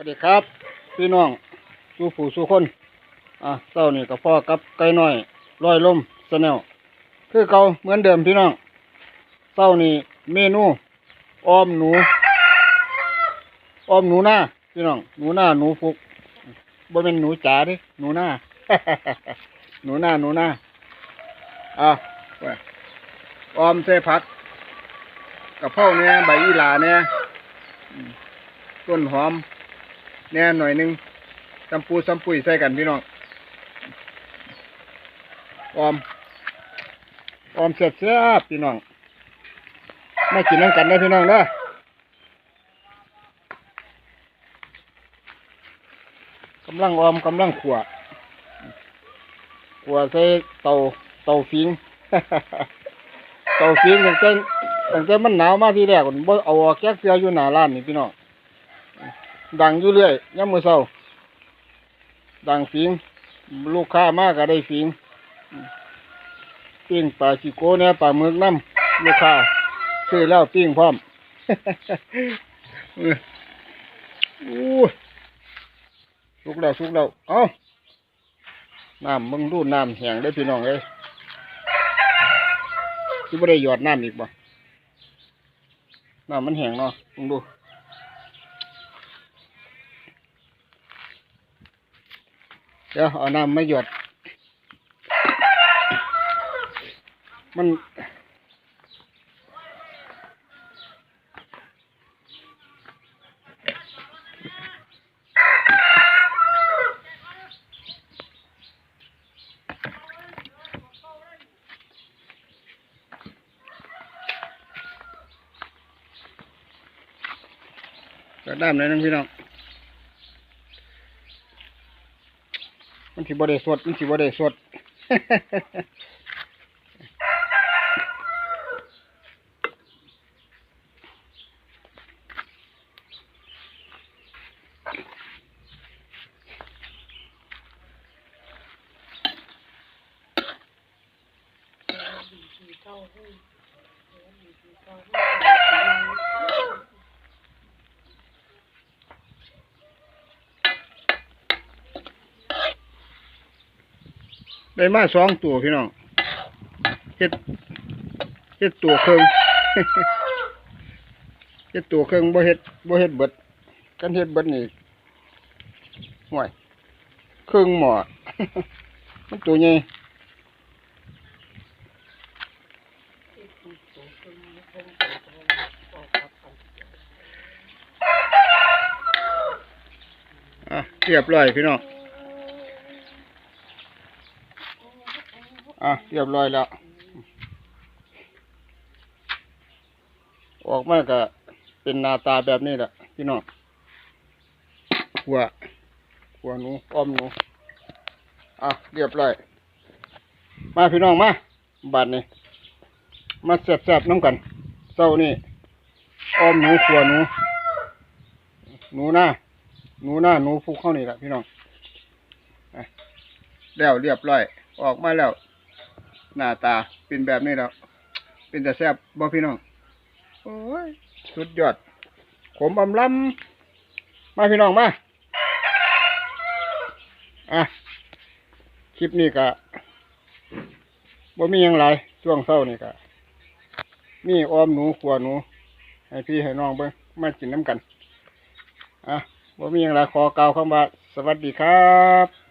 วัสดีครับ พี่น้องสู่ผู้สู่คน อะเช้านี่กับพ่อกับไก่น้อยร้อยลมสแนลคือเก่าเหมือนเดิมพี่น้องเช้านี่เมนูออมหนูออมหนูหน้าพี่น้องหนูหน้าหนูฟุกบ่เป็นหนูจ๋าดิหนูหน้า หนูหน้าหนูหน้าอะออมใส่ผักกับพ่อเนี่ยใบอีหลาเนี่ยต้นหอม แน่หน่อยหนึงตำปูตำปุ๋ยใส่กันพี่น้องออมออมเสียบเสียบพี่น้องมากินน้ำกันได้พี่น้องเด้อกำลังออมกำลังขวขวใส่เตาเตาฟิงเตาฟิงตั้งแต่ตั้งแต่มันหนาวมากที่แรกผมเอาแก๊กเสืออยู่หน้าร้านนี่พี่น้อง ดังอยู่เรื่อยยามมื้อเช้า ดังฟิงลูกค้ามากก็ได้ฟิงปิ้งปลาชิโก้เนี่ยปลาหมึกน้ำลูกค้าซื้อแล้วปิ้งพร้อมเอออู้สุกแล้วสุกแล้วเอ้าน้ำมึงดูน้ำแห้งได้พี่น้องเอ้ยที่ไม่ได้หยอดน้ำอีกบ่น้ำมันแห้งเนาะมึงดู เดี๋ยวเอาน้ำมาหยด มันจะด้ามไหนอยนึงพี่น้อง มันสิบ่ได้สดมันสิบ่ได้สด ได้มาสองตัวพี่น้องเฮ็ดเฮ็ดตัวเครื่องเฮ็ดตัวเครื่องบ่เฮ็ดบ่เฮ็ดเบิดกันเฮ็ดเบิดนี่ห่วยเครื่องหมอมันตัวใหญ่อะเรียบร้อยพี่น้อง อะเรียบร้อยแล้ว ออกมาก็เป็นหน้าตาแบบนี้แหละพี่น้องขัวขัวหนูอ้อมหนูอะเรียบร้อย มาพี่น้องมาบัดนี้มาแซ่บๆน้ำกันเศร้านี่อ้อมหนูขัวหนูหนูหน้าหนูหน้าหนูฟูเข้านี่แหละพี่น้องแล้วเรียบร้อย ออกมาแล้ว หน้าตาเป็นแบบนี้แล้วเป็นแต่แซ่บบ่พี่น้องโอ้ยสุดยอด ขมอำลำมาพี่น้องมาอะคลิปนี้ก็บ่มีหยังไรช่วงเช้านี่ก็มีออมหนูขัวหนู ให้พี่ให้น้องเบิ่งมากินน้ำกันอะบ่มีหยังไรขอกล่าวคำว่า สวัสดีครับ